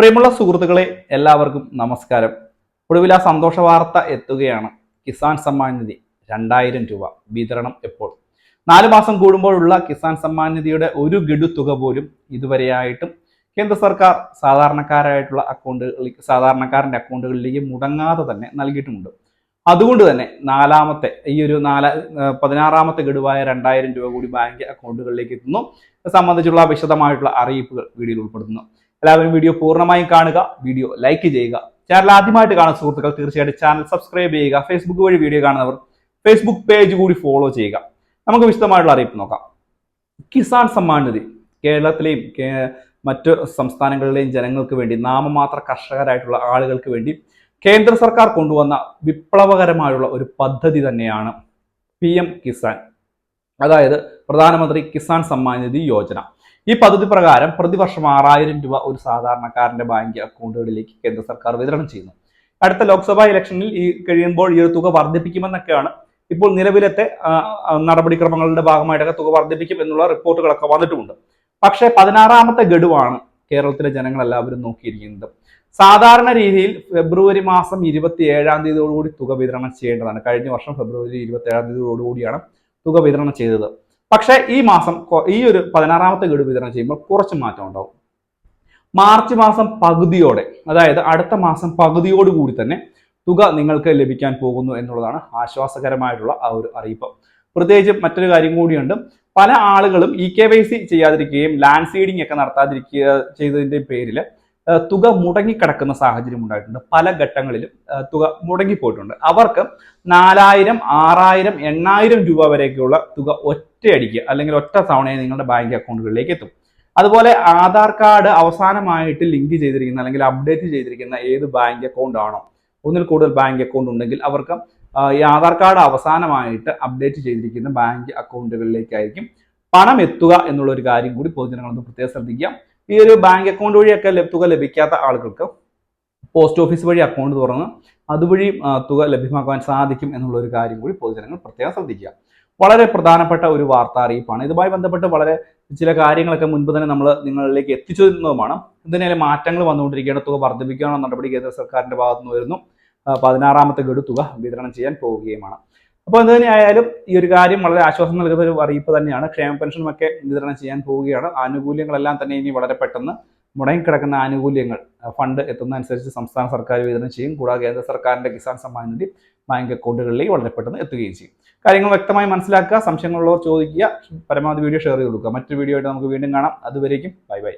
പ്രിയമുള്ള സുഹൃത്തുക്കളെ എല്ലാവർക്കും നമസ്കാരം. ഒടുവിൽ ആ സന്തോഷ വാർത്ത എത്തുകയാണ്. കിസാൻ സമ്മാൻ നിധി രണ്ടായിരം രൂപ വിതരണം എപ്പോൾ നാല് മാസം കൂടുമ്പോഴുള്ള കിസാൻ സമ്മാൻ നിധിയുടെ ഒരു ഗഡു തുക പോലും ഇതുവരെയായിട്ടും കേന്ദ്ര സർക്കാർ സാധാരണക്കാരായിട്ടുള്ള അക്കൗണ്ടുകളിലേക്ക് സാധാരണക്കാരന്റെ അക്കൗണ്ടുകളിലേക്ക് മുടങ്ങാതെ തന്നെ നൽകിയിട്ടുമുണ്ട്. അതുകൊണ്ട് തന്നെ നാലാമത്തെ ഈ ഒരു നാല പതിനാറാമത്തെ ഗഡുവായ രണ്ടായിരം രൂപ കൂടി ബാങ്ക് അക്കൗണ്ടുകളിലേക്ക് എത്തുന്നു. സംബന്ധിച്ചുള്ള വിശദമായിട്ടുള്ള അറിയിപ്പുകൾ വീഡിയോയിൽ ഉൾപ്പെടുന്നു എല്ലാവരും വീഡിയോ പൂർണമായും കാണുക വീഡിയോ ലൈക്ക് ചെയ്യുക. ചാനൽ ആദ്യമായിട്ട് കാണുന്ന സുഹൃത്തുക്കൾ തീർച്ചയായിട്ടും ചാനൽ സബ്സ്ക്രൈബ് ചെയ്യുക ഫേസ്ബുക്ക് വഴി വീഡിയോ കാണുന്നവർ ഫേസ്ബുക്ക് പേജ് കൂടി ഫോളോ ചെയ്യുക. നമുക്ക് വിശദമായിട്ടുള്ള അറിയിപ്പ് നോക്കാം. കിസാൻ സമ്മാൻ നിധി. കേരളത്തിലെയും മറ്റ് സംസ്ഥാനങ്ങളിലെയും ജനങ്ങൾക്ക് വേണ്ടി നാമമാത്ര കർഷകരായിട്ടുള്ള ആളുകൾക്ക് വേണ്ടി കേന്ദ്ര സർക്കാർ കൊണ്ടുവന്ന വിപ്ലവകരമായുള്ള ഒരു പദ്ധതി തന്നെയാണ് പി എം കിസാൻ. അതായത് പ്രധാനമന്ത്രി കിസാൻ സമ്മാൻ നിധി യോജന. ഈ പദ്ധതി പ്രകാരം പ്രതിവർഷം ആറായിരം രൂപ ഒരു സാധാരണക്കാരന്റെ ബാങ്ക് അക്കൗണ്ടുകളിലേക്ക് കേന്ദ്ര സർക്കാർ വിതരണം ചെയ്യുന്നു. അടുത്ത ലോക്സഭാ ഇലക്ഷനിൽ ഈ കഴിയുമ്പോൾ ഈ ഒരു തുക വർദ്ധിപ്പിക്കുമെന്നൊക്കെയാണ്. ഇപ്പോൾ നിലവിലത്തെ നടപടിക്രമങ്ങളുടെ ഭാഗമായിട്ടൊക്കെ തുക വർദ്ധിപ്പിക്കും എന്നുള്ള റിപ്പോർട്ടുകളൊക്കെ വന്നിട്ടുമുണ്ട്. പക്ഷേ പതിനാറാമത്തെ ഗഡുവാണ് കേരളത്തിലെ ജനങ്ങളെല്ലാവരും നോക്കിയിരിക്കുന്നത്. സാധാരണ രീതിയിൽ ഫെബ്രുവരി മാസം ഇരുപത്തി ഏഴാം തീയതിയോടുകൂടി തുക വിതരണം ചെയ്യേണ്ടതാണ്. കഴിഞ്ഞ വർഷം ഫെബ്രുവരി ഇരുപത്തി ഏഴാം തീയതിയോടുകൂടിയാണ് തുക വിതരണം ചെയ്തത്. പക്ഷേ ഈ മാസം ഈ ഒരു പതിനാറാമത്തെ ഗഡു വിതരണം ചെയ്യുമ്പോൾ കുറച്ച് മാറ്റം ഉണ്ടാവും. മാർച്ച് മാസം പകുതിയോടെ അതായത് അടുത്ത മാസം പകുതിയോടുകൂടി തന്നെ തുക നിങ്ങൾക്ക് ലഭിക്കാൻ പോകുന്നു എന്നുള്ളതാണ് ആശ്വാസകരമായിട്ടുള്ള ആ ഒരു അറിയിപ്പ്. പ്രത്യേകിച്ച് മറ്റൊരു കാര്യം കൂടിയുണ്ട്. പല ആളുകളും ഇ കെ വൈ സി ചെയ്യാതിരിക്കുകയും ലാൻഡ് സീഡിംഗ് ഒക്കെ നടത്താതിരിക്കുക ചെയ്തതിന്റെ പേരിൽ തുക മുടങ്ങി കിടക്കുന്ന സാഹചര്യം ഉണ്ടായിട്ടുണ്ട്. പല ഘട്ടങ്ങളിലും തുക മുടങ്ങിപ്പോയിട്ടുണ്ട്. അവർക്ക് നാലായിരം ആറായിരം എണ്ണായിരം രൂപ വരെയൊക്കെയുള്ള തുക ഒറ്റയടിക്ക് അല്ലെങ്കിൽ ഒറ്റ തവണയെ നിങ്ങളുടെ ബാങ്ക് അക്കൗണ്ടുകളിലേക്ക് എത്തും. അതുപോലെ ആധാർ കാർഡ് അവസാനമായിട്ട് ലിങ്ക് ചെയ്തിരിക്കുന്ന അല്ലെങ്കിൽ അപ്ഡേറ്റ് ചെയ്തിരിക്കുന്ന ഏത് ബാങ്ക് അക്കൗണ്ട് ആണോ ഒന്നിൽ കൂടുതൽ ബാങ്ക് അക്കൗണ്ട് ഉണ്ടെങ്കിൽ അവർക്ക് ഈ ആധാർ കാർഡ് അവസാനമായിട്ട് അപ്ഡേറ്റ് ചെയ്തിരിക്കുന്ന ബാങ്ക് അക്കൗണ്ടുകളിലേക്കായിരിക്കും പണം എത്തുക എന്നുള്ള ഒരു കാര്യം കൂടി പൊതുജനങ്ങളൊന്ന് പ്രത്യേകം ശ്രദ്ധിക്കുക. ഈ ഒരു ബാങ്ക് അക്കൗണ്ട് വഴിയൊക്കെ തുക ലഭിക്കാത്ത ആളുകൾക്ക് പോസ്റ്റ് ഓഫീസ് വഴി അക്കൗണ്ട് തുറന്ന് അതുവഴി തുക ലഭ്യമാക്കുവാൻ സാധിക്കും എന്നുള്ള ഒരു കാര്യം കൂടി പൊതുജനങ്ങൾ പ്രത്യേകം ശ്രദ്ധിക്കുക. വളരെ പ്രധാനപ്പെട്ട ഒരു വാർത്താ അറിയിപ്പാണ്. ഇതുമായി ബന്ധപ്പെട്ട് വളരെ ചില കാര്യങ്ങളൊക്കെ മുൻപ് തന്നെ നമ്മൾ നിങ്ങളിലേക്ക് എത്തിച്ചു തരുന്നതുമാണ് ഇതിനെ മാറ്റങ്ങൾ വന്നുകൊണ്ടിരിക്കുകയാണ്. തുക വർദ്ധിപ്പിക്കാനുള്ള നടപടി കേന്ദ്ര സർക്കാരിന്റെ ഭാഗത്തുനിന്ന് വരുന്നു. പതിനാറാമത്തെ ഗഡു തുക വിതരണം ചെയ്യാൻ പോവുകയുമാണ്. അപ്പോൾ എന്ത് തന്നെയായാലും ഈ ഒരു കാര്യം വളരെ ആശ്വാസം നൽകുന്ന ഒരു അറിയിപ്പ് തന്നെയാണ്. ക്ഷേമ പെൻഷനുമൊക്കെ വിതരണം ചെയ്യാൻ പോവുകയാണ്. ആനുകൂല്യങ്ങളെല്ലാം തന്നെ ഇനി വളരെ പെട്ടെന്ന് മുടങ്ങിക്കിടക്കുന്ന ആനുകൂല്യങ്ങൾ ഫണ്ട് എത്തുന്ന അനുസരിച്ച് സംസ്ഥാന സർക്കാർ വിതരണം ചെയ്യും. കൂടാതെ കേന്ദ്ര സർക്കാരിന്റെ കിസാൻ സമ്മാൻ നിധി ബാങ്ക് അക്കൗണ്ടുകളിലേക്ക് വളരെ പെട്ടെന്ന് എത്തുകയും ചെയ്യും. കാര്യങ്ങൾ വ്യക്തമായി മനസ്സിലാക്കുക. സംശയങ്ങളുള്ളവർ ചോദിക്കുക. പരമാവധി വീഡിയോ ഷെയർ ചെയ്ത് കൊടുക്കുക. മറ്റൊരു വീഡിയോ ആയിട്ട് നമുക്ക് വീണ്ടും കാണാം. അതുവരേക്കും ബൈ ബൈ.